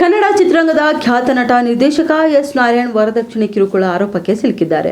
ಕನ್ನಡ ಚಿತ್ರರಂಗದ ಖ್ಯಾತ ನಟ ನಿರ್ದೇಶಕ ಎಸ್ ನಾರಾಯಣ್ ವರದಕ್ಷಿಣೆ ಕಿರುಕುಳ ಆರೋಪಕ್ಕೆ ಸಿಲುಕಿದ್ದಾರೆ.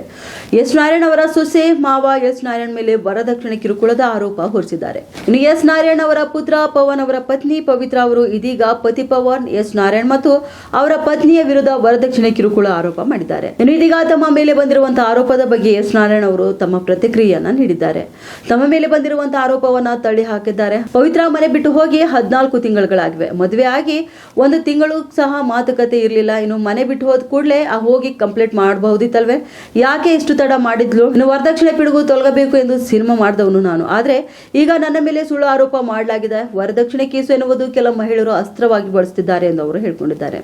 ಎಸ್ ನಾರಾಯಣ್ ಅವರ ಸೊಸೆ ಮಾವ ಎಸ್ ನಾರಾಯಣ್ ಮೇಲೆ ವರದಕ್ಷಿಣೆ ಕಿರುಕುಳದ ಆರೋಪ ಹೊರಿಸಿದ್ದಾರೆ. ಇನ್ನು ಎಸ್ ನಾರಾಯಣ್ ಅವರ ಪುತ್ರ ಪವನ್ ಅವರ ಪತ್ನಿ ಪವಿತ್ರ ಅವರು ಇದೀಗ ಪತಿ ಪವನ್, ಎಸ್ ನಾರಾಯಣ್ ಮತ್ತು ಅವರ ಪತ್ನಿಯ ವಿರುದ್ಧ ವರದಕ್ಷಿಣೆ ಕಿರುಕುಳ ಆರೋಪ ಮಾಡಿದ್ದಾರೆ. ಇನ್ನು ಇದೀಗ ತಮ್ಮ ಮೇಲೆ ಬಂದಿರುವಂತಹ ಆರೋಪದ ಬಗ್ಗೆ ಎಸ್ ನಾರಾಯಣ್ ಅವರು ತಮ್ಮ ಪ್ರತಿಕ್ರಿಯೆಯನ್ನ ನೀಡಿದ್ದಾರೆ. ತಮ್ಮ ಮೇಲೆ ಬಂದಿರುವಂತಹ ಆರೋಪವನ್ನ ತಳ್ಳಿ ಹಾಕಿದ್ದಾರೆ. ಪವಿತ್ರ ಮನೆ ಬಿಟ್ಟು ಹೋಗಿ ಹದಿನಾಲ್ಕು ತಿಂಗಳುಗಳಾಗಿವೆ. ಮದುವೆ ಆಗಿ ಒಂದು ತಿಂಗಳು ಸಹ ಮಾತುಕತೆ ಇರಲಿಲ್ಲ. ಇನ್ನು ಮನೆ ಬಿಟ್ಟು ಹೋದ ಕೂಡಲೇ ಹೋಗಿ ಕಂಪ್ಲೀಟ್ ಮಾಡಬಹುದಿತ್ತಲ್ವೇ? ಯಾಕೆ ಇಷ್ಟು ತಡ ಮಾಡಿದ್ಲು? ಇನ್ನು ವರದಕ್ಷಿಣೆ ಪಿಡುಗು ತೊಲಗಬೇಕು ಎಂದು ಸಿನಿಮಾ ಮಾಡಿದವನು ನಾನು. ಆದ್ರೆ ಈಗ ನನ್ನ ಮೇಲೆ ಸುಳ್ಳು ಆರೋಪ ಮಾಡಲಾಗಿದೆ. ವರದಕ್ಷಿಣೆ ಕೇಸು ಎನ್ನುವುದು ಕೆಲ ಮಹಿಳೆಯರು ಅಸ್ತ್ರವಾಗಿ ಬಳಸುತ್ತಿದ್ದಾರೆ ಎಂದು ಅವರು ಹೇಳಿಕೊಂಡಿದ್ದಾರೆ.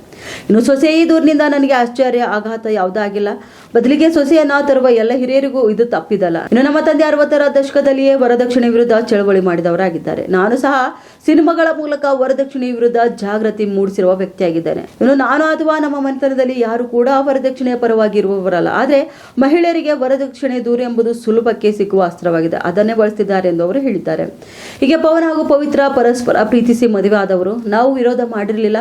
ಇನ್ನು ಸೊಸೆ ಈ ದೂರಿನಿಂದ ನನಗೆ ಆಶ್ಚರ್ಯ, ಆಘಾತ ಯಾವುದೂ ಆಗಿಲ್ಲ. ಬದಲಿಗೆ ಸೊಸೆಯನ್ನ ತರುವ ಎಲ್ಲ ಹಿರಿಯರಿಗೂ ಇದು ತಪ್ಪಿದಲ್ಲ. ಇನ್ನು ನಮ್ಮ ತಂದೆ ಅರವತ್ತರ ದಶಕದಲ್ಲಿಯೇ ವರದಕ್ಷಿಣೆ ವಿರುದ್ಧ ಚಳವಳಿ ಮಾಡಿದವರಾಗಿದ್ದಾರೆ. ನಾನು ಸಹ ಸಿನಿಮಾಗಳ ಮೂಲಕ ವರದಕ್ಷಿಣೆ ವಿರುದ್ಧ ಜಾಗೃತಿ ಮೂಡಿಸಿರುವ ವ್ಯಕ್ತಿಯಾಗಿದ್ದೇನೆ. ಇನ್ನು ನಾನು ಅಥವಾ ನಮ್ಮ ಮನೆತನದಲ್ಲಿ ಯಾರು ಕೂಡ ವರದಕ್ಷಿಣೆಯ ಪರವಾಗಿ ಇರುವವರಲ್ಲ. ಆದರೆ ಮಹಿಳೆಯರಿಗೆ ವರದಕ್ಷಿಣೆ ದೂರ ಎಂಬುದು ಸುಲಭಕ್ಕೆ ಸಿಕ್ಕುವ ಅಸ್ತ್ರವಾಗಿದೆ. ಅದನ್ನೇ ಬಳಸ್ತಿದ್ದಾರೆ ಎಂದು ಅವರು ಹೇಳಿದ್ದಾರೆ. ಹೀಗೆ ಪವನ್ ಹಾಗೂ ಪವಿತ್ರ ಪರಸ್ಪರ ಪ್ರೀತಿಸಿ ಮದುವೆ ಆದವರು ನಾವು ವಿರೋಧ ಮಾಡಿರಲಿಲ್ಲ.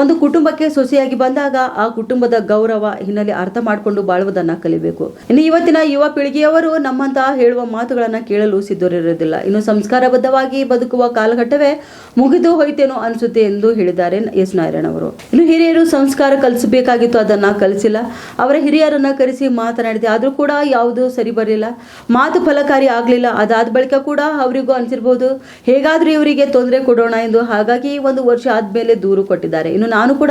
ಒಂದು ಕುಟುಂಬಕ್ಕೆ ಸೊಸೆಯಾಗಿ ಬಂದಾಗ ಆ ಕುಟುಂಬದ ಗೌರವ ಹಿನ್ನೆಲೆ ಅರ್ಥ ಮಾಡಿಕೊಂಡು ಬಾಳುವುದನ್ನ ಕಲಿಬೇಕು. ಇನ್ನು ಇವತ್ತಿನ ಯುವ ಪೀಳಿಗೆಯವರು ನಮ್ಮಂತಹ ಹೇಳುವ ಮಾತುಗಳನ್ನ ಕೇಳಲು ಸಿದ್ಧರಿರೋದಿಲ್ಲ ಇನ್ನು ಸಂಸ್ಕಾರಬದ್ಧವಾಗಿ ಬದುಕುವ ಕಾಲಘಟ್ಟವೇ ಮುಗಿದು ಹೋಯ್ತೇನೋ ಅನಿಸುತ್ತೆ ಎಂದು ಹೇಳಿದ್ದಾರೆ ಎಸ್ ನಾರಾಯಣ ಅವರು. ಇನ್ನು ಹಿರಿಯರು ಸಂಸ್ಕಾರ ಕಲಿಸಬೇಕಾಗಿತ್ತು, ಅದನ್ನ ಕಲಿಸಿಲ್ಲ. ಅವರ ಹಿರಿಯರನ್ನ ಕರೆಸಿ ಮಾತನಾಡಿದೆ. ಆದ್ರೂ ಕೂಡ ಯಾವುದು ಸರಿ ಬರಲಿಲ್ಲ. ಮಾತು ಫಲಕಾರಿ ಆಗ್ಲಿಲ್ಲ. ಅದಾದ ಬಳಿಕ ಕೂಡ ಅವರಿಗೂ ಅನಿಸಿರ್ಬೋದು, ಹೇಗಾದರೂ ಇವರಿಗೆ ತೊಂದರೆ ಕೊಡೋಣ ಎಂದು ಹಾಗಾಗಿ ಒಂದು ವರ್ಷ ಆದ್ಮೇಲೆ ದೂರು ಕೊಟ್ಟಿದ್ದಾರೆ. ಇನ್ನು ನಾನು ಕೂಡ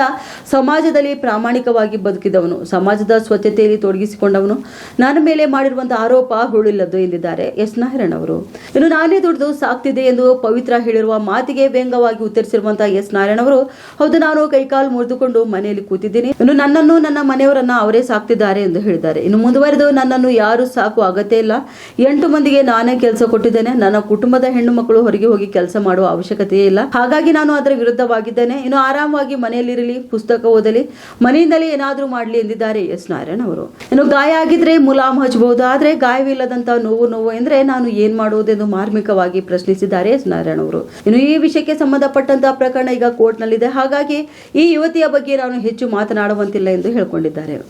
ಸಮಾಜದಲ್ಲಿ ಪ್ರಾಮಾಣಿಕವಾಗಿ ಬದುಕಿದವನು. ಸಮಾಜದ ಸ್ವಚ್ಛತೆಯಲ್ಲಿ ತೊಡಗಿಸಿಕೊಂಡವನು. ನನ್ನ ಮೇಲೆ ಮಾಡಿರುವಂತಹ ಆರೋಪ ಹುಳಿಲ್ಲದ್ದು ಎಂದಿದ್ದಾರೆ. ಎಸ್. ನಾರಾಯಣ್ ಅವರು. ಇನ್ನು ನಾನೇ ದುಡಿದು ಸಾಕ್ತಿದೆ ಎಂದು ಪವಿತ್ರ ಹೇಳಿರುವ ಮಾತಿಗೆ ವ್ಯಂಗವಾಗಿ ಉತ್ತರಿಸಿರುವಂತಹ ಎಸ್. ನಾರಾಯಣ್ ಅವರು, ಹೌದು, ನಾನು ಕೈಕಾಲು ಮುರಿದುಕೊಂಡು ಮನೆಯಲ್ಲಿ ಕೂತಿದ್ದೀನಿ. ಇನ್ನು ನನ್ನನ್ನು ನನ್ನ ಮನೆಯವರನ್ನ ಅವರೇ ಸಾಕ್ತಿದ್ದಾರೆ ಎಂದು ಹೇಳಿದ್ದಾರೆ. ಇನ್ನು ಮುಂದುವರೆದು ನನ್ನನ್ನು ಯಾರು ಸಾಕುವ ಅಗತ್ಯ ಇಲ್ಲ. ಎಂಟು ಮಂದಿಗೆ ನಾನೇ ಕೆಲಸ ಕೊಟ್ಟಿದ್ದೇನೆ. ನನ್ನ ಕುಟುಂಬದ ಹೆಣ್ಣು ಮಕ್ಕಳು ಹೊರಗೆ ಹೋಗಿ ಕೆಲಸ ಮಾಡುವ ಅವಶ್ಯಕತೆಯೇ ಇಲ್ಲ. ಹಾಗಾಗಿ ನಾನು ಅದರ ವಿರುದ್ಧವಾಗಿದ್ದೇನೆ. ಇನ್ನು ಆರಾಮವಾಗಿ ಮನೆಯಲ್ಲಿರಲಿ, ಪುಸ್ತಕ ಓದಲಿ, ಮನೆಯಿಂದಲೇ ಏನಾದರೂ ಮಾಡಲಿ ಎಂದಿದ್ದಾರೆ ಎಸ್ ನಾರಾಯಣ್ ಅವರು. ಇನ್ನು ಗಾಯ ಆಗಿದ್ರೆ ಮುಲಾಮ್ ಹಚ್ಚಬಹುದು ಆದ್ರೆ ಗಾಯವಿಲ್ಲದಂತ ನೋವು ನೋವು ಎಂದ್ರೆ ನಾನು ಏನ್ ಮಾಡುವುದೆಂದು ಮಾರ್ಮಿಕವಾಗಿ ಪ್ರಶ್ನಿಸಿದ್ದಾರೆ ಎಸ್ ನಾರಾಯಣ್ ಅವರು. ಇನ್ನು ಈ ವಿಷಯಕ್ಕೆ ಸಂಬಂಧಪಟ್ಟಂತಹ ಪ್ರಕರಣ ಈಗ ಕೋರ್ಟ್ನಲ್ಲಿದೆ. ಹಾಗಾಗಿ ಈ ಯುವತಿಯ ಬಗ್ಗೆ ನಾನು ಹೆಚ್ಚು ಮಾತನಾಡುವಂತಿಲ್ಲ ಎಂದು ಹೇಳಿಕೊಂಡಿದ್ದಾರೆ.